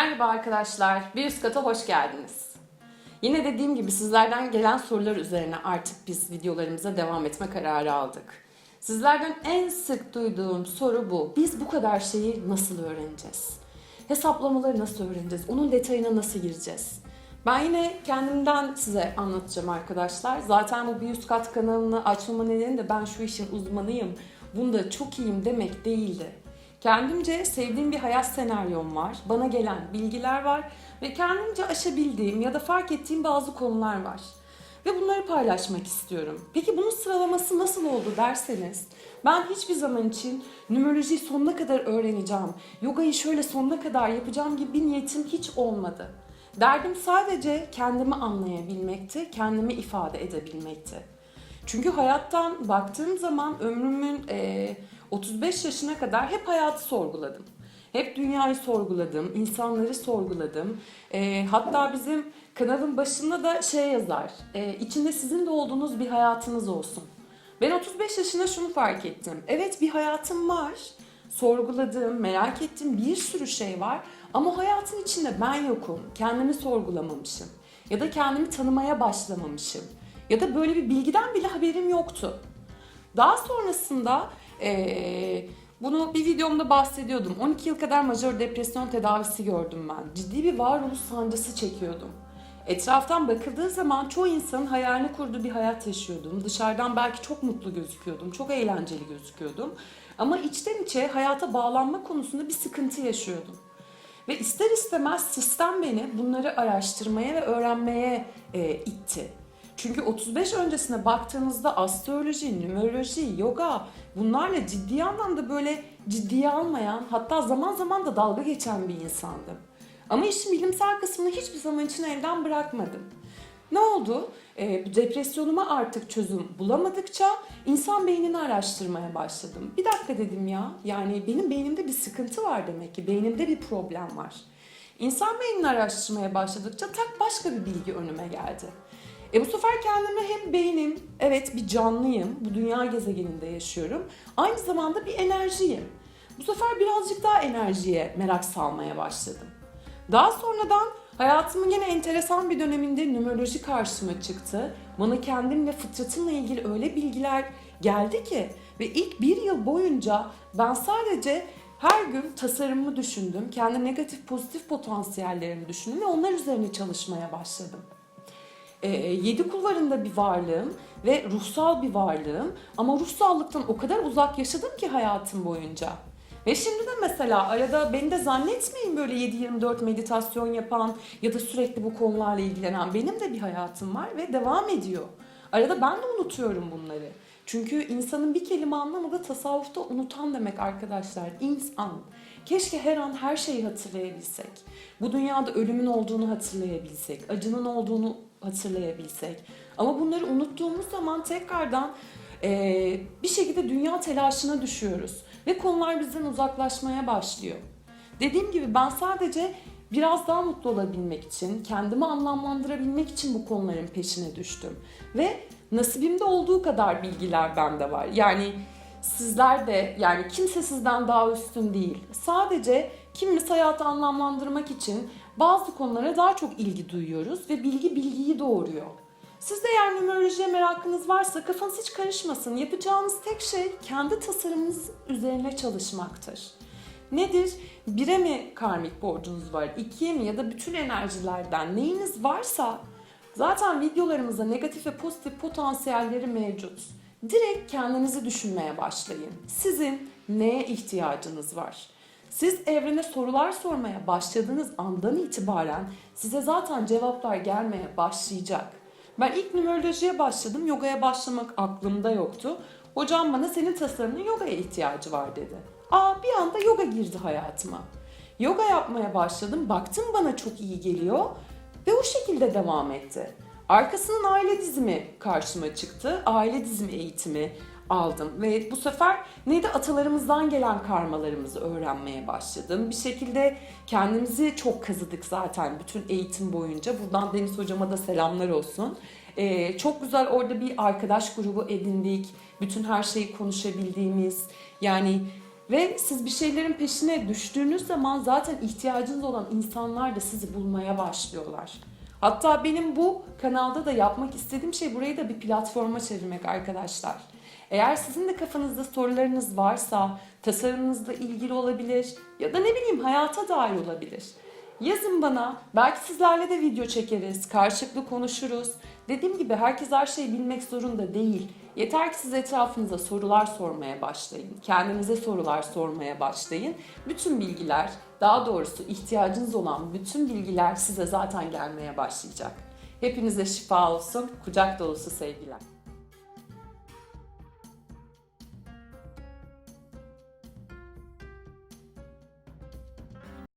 Merhaba arkadaşlar, bir üst kata hoş geldiniz. Yine dediğim gibi sizlerden gelen sorular üzerine artık biz videolarımıza devam etme kararı aldık. Sizlerden en sık duyduğum soru bu. Biz bu kadar şeyi nasıl öğreneceğiz? Hesaplamaları nasıl öğreneceğiz? Onun detayına nasıl gireceğiz? Ben yine kendimden size anlatacağım arkadaşlar. Zaten bu bir üst kat kanalını açmama nedeni de ben şu işin uzmanıyım, bunda çok iyiyim demek değildi. Kendimce sevdiğim bir hayat senaryom var. Bana gelen bilgiler var ve kendimce aşabildiğim ya da fark ettiğim bazı konular var. Ve bunları paylaşmak istiyorum. Peki bunun sıralaması nasıl oldu derseniz ben hiçbir zaman için numerolojiyi sonuna kadar öğreneceğim, yogayı şöyle sonuna kadar yapacağım gibi bir niyetim hiç olmadı. Derdim sadece kendimi anlayabilmekti, kendimi ifade edebilmekti. Çünkü hayattan baktığım zaman ömrümün e, 35 yaşına kadar hep hayatı sorguladım. Hep dünyayı sorguladım, insanları sorguladım. E, hatta bizim kanalın başında da şey yazar, e, içinde sizin de olduğunuz bir hayatınız olsun. Ben 35 yaşında şunu fark ettim. Evet bir hayatım var, sorguladığım, merak ettiğim bir sürü şey var. Ama hayatın içinde ben yokum, kendimi sorgulamamışım. Ya da kendimi tanımaya başlamamışım. Ya da böyle bir bilgiden bile haberim yoktu. Daha sonrasında eee, bunu bir videomda bahsediyordum. 12 yıl kadar majör depresyon tedavisi gördüm ben. Ciddi bir varoluş sancısı çekiyordum. Etraftan bakıldığı zaman çoğu insanın hayalini kurduğu bir hayat yaşıyordum. Dışarıdan belki çok mutlu gözüküyordum, çok eğlenceli gözüküyordum. Ama içten içe hayata bağlanma konusunda bir sıkıntı yaşıyordum. Ve ister istemez sistem beni bunları araştırmaya ve öğrenmeye e, itti. Çünkü 35 öncesine baktığınızda astroloji, numeroloji, yoga bunlarla ciddi anlamda böyle ciddiye almayan hatta zaman zaman da dalga geçen bir insandım. Ama işin bilimsel kısmını hiçbir zaman için elden bırakmadım. Ne oldu? E, depresyonuma artık çözüm bulamadıkça insan beynini araştırmaya başladım. Bir dakika dedim ya, yani benim beynimde bir sıkıntı var demek ki, beynimde bir problem var. İnsan beynini araştırmaya başladıkça tak başka bir bilgi önüme geldi. E bu sefer kendime hem beynim, evet bir canlıyım, bu dünya gezegeninde yaşıyorum. Aynı zamanda bir enerjiyim. Bu sefer birazcık daha enerjiye merak salmaya başladım. Daha sonradan hayatımın yine enteresan bir döneminde numeroloji karşıma çıktı. Bana kendimle, fıtratımla ilgili öyle bilgiler geldi ki ve ilk bir yıl boyunca ben sadece her gün tasarımımı düşündüm, kendi negatif pozitif potansiyellerimi düşündüm ve onlar üzerine çalışmaya başladım e, yedi kulvarında bir varlığım ve ruhsal bir varlığım ama ruhsallıktan o kadar uzak yaşadım ki hayatım boyunca. Ve şimdi de mesela arada beni de zannetmeyin böyle 7-24 meditasyon yapan ya da sürekli bu konularla ilgilenen benim de bir hayatım var ve devam ediyor. Arada ben de unutuyorum bunları. Çünkü insanın bir kelime anlamı tasavvufta unutan demek arkadaşlar. İnsan. Keşke her an her şeyi hatırlayabilsek. Bu dünyada ölümün olduğunu hatırlayabilsek. Acının olduğunu hatırlayabilsek. Ama bunları unuttuğumuz zaman tekrardan e, bir şekilde dünya telaşına düşüyoruz. Ve konular bizden uzaklaşmaya başlıyor. Dediğim gibi ben sadece biraz daha mutlu olabilmek için, kendimi anlamlandırabilmek için bu konuların peşine düştüm. Ve nasibimde olduğu kadar bilgiler bende var. Yani sizler de yani kimse sizden daha üstün değil. Sadece kimimiz hayatı anlamlandırmak için bazı konulara daha çok ilgi duyuyoruz ve bilgi bilgiyi doğuruyor. Siz de eğer numerolojiye merakınız varsa kafanız hiç karışmasın. Yapacağınız tek şey kendi tasarımınız üzerine çalışmaktır. Nedir? Bire mi karmik borcunuz var? İkiye mi ya da bütün enerjilerden neyiniz varsa zaten videolarımızda negatif ve pozitif potansiyelleri mevcut. Direkt kendinizi düşünmeye başlayın. Sizin neye ihtiyacınız var? Siz evrene sorular sormaya başladığınız andan itibaren size zaten cevaplar gelmeye başlayacak. Ben ilk numerolojiye başladım. Yogaya başlamak aklımda yoktu. Hocam bana senin tasarımın yogaya ihtiyacı var dedi. Aa bir anda yoga girdi hayatıma. Yoga yapmaya başladım. Baktım bana çok iyi geliyor ve o şekilde devam etti. Arkasından aile dizimi karşıma çıktı. Aile dizimi eğitimi aldım ve bu sefer neydi atalarımızdan gelen karmalarımızı öğrenmeye başladım. Bir şekilde kendimizi çok kazıdık zaten bütün eğitim boyunca. Buradan Deniz hocama da selamlar olsun. Ee, çok güzel orada bir arkadaş grubu edindik. Bütün her şeyi konuşabildiğimiz yani Ve siz bir şeylerin peşine düştüğünüz zaman zaten ihtiyacınız olan insanlar da sizi bulmaya başlıyorlar. Hatta benim bu kanalda da yapmak istediğim şey burayı da bir platforma çevirmek arkadaşlar. Eğer sizin de kafanızda sorularınız varsa, tasarımınızla ilgili olabilir ya da ne bileyim hayata dair olabilir. Yazın bana. Belki sizlerle de video çekeriz. Karşılıklı konuşuruz. Dediğim gibi herkes her şeyi bilmek zorunda değil. Yeter ki siz etrafınıza sorular sormaya başlayın. Kendinize sorular sormaya başlayın. Bütün bilgiler, daha doğrusu ihtiyacınız olan bütün bilgiler size zaten gelmeye başlayacak. Hepinize şifa olsun. Kucak dolusu sevgiler.